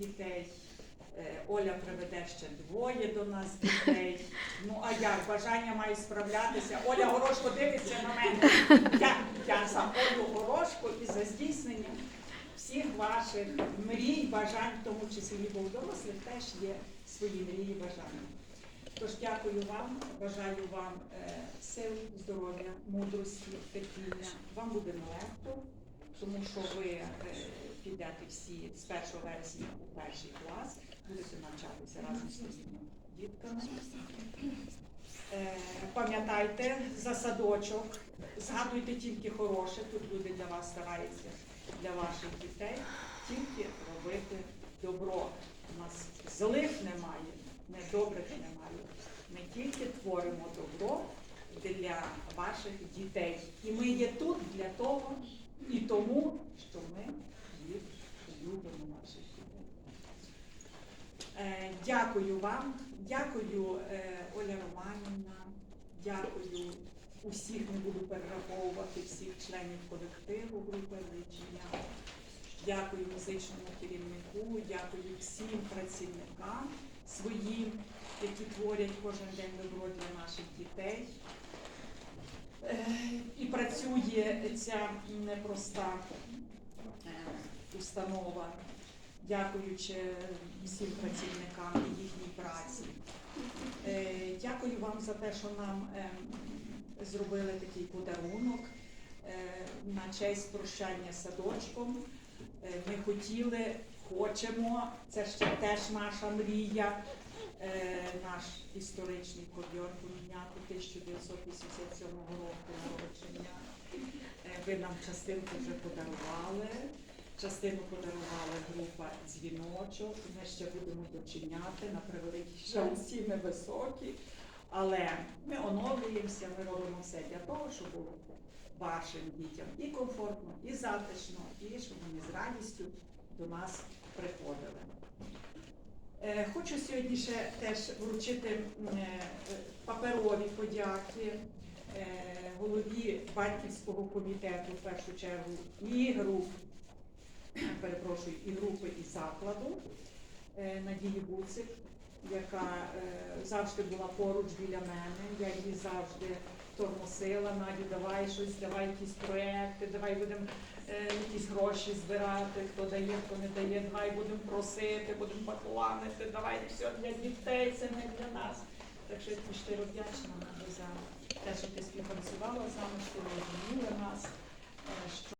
дітей. Е, Оля приведе ще двоє до нас дітей. Ну а як бажання маю справлятися? Оля Горошко дивиться на мене. Я, я за Олю і за здійснення всіх ваших мрій, бажань, в тому числі, у дорослих теж є свої мрії, бажання. Тож дякую вам, бажаю вам е, сил, здоров'я, мудрості, терпіння. Вам буде нелегко, тому що ви е, підете всі з 1 вересня у перший клас, будете навчатися разом з своїми дітками. Е, Пам'ятайте за садочок, згадуйте тільки хороше, тут люди для вас стараються, для ваших дітей, тільки робити добро. У нас злих немає, недобрих немає. Ми тільки творимо добро для ваших дітей. І ми є тут для того і тому, що ми їх любимо дітей. Е, Дякую вам, дякую е, Оля Романівна, дякую усіх, не буду перераховувати всіх членів колективу групи «Личення». Дякую музичному керівнику, дякую всім працівникам своїм, які творять кожен день добро для наших дітей. Працює ця непроста е, установа, дякуючи всім працівникам і їхній праці. Е, Дякую вам за те, що нам е, зробили такий подарунок на честь прощання садочком. Ми хотіли, хочемо, це ще теж наша мрія, наш історичний ковьор поміняти 1987 року народження. Е, Ви нам частинку вже подарували. Частину подарувала група дзвіночок. Ми ще будемо дочиняти на превеликий жаль, ціни високі. Але ми оновлюємося, ми робимо все для того, щоб було вашим дітям і комфортно, і затишно, і щоб вони з радістю до нас приходили. Е, Хочу сьогодні ще теж вручити е, паперові подяки е, голові батьківського комітету, в першу чергу, і груп, перепрошую, і групи і закладу Надії Буцик, яка завжди була поруч біля мене. Я її завжди тормосила, Надю, давай щось, давай якісь проекти, давай будемо е, якісь гроші збирати, хто дає, хто не дає, давай будемо просити, будемо патланити, давай все для дітей, це не для нас. Так що я тобі щиро вдячна Надю, за те, що ти співпрацювала з нами, що розуміла нас. е, що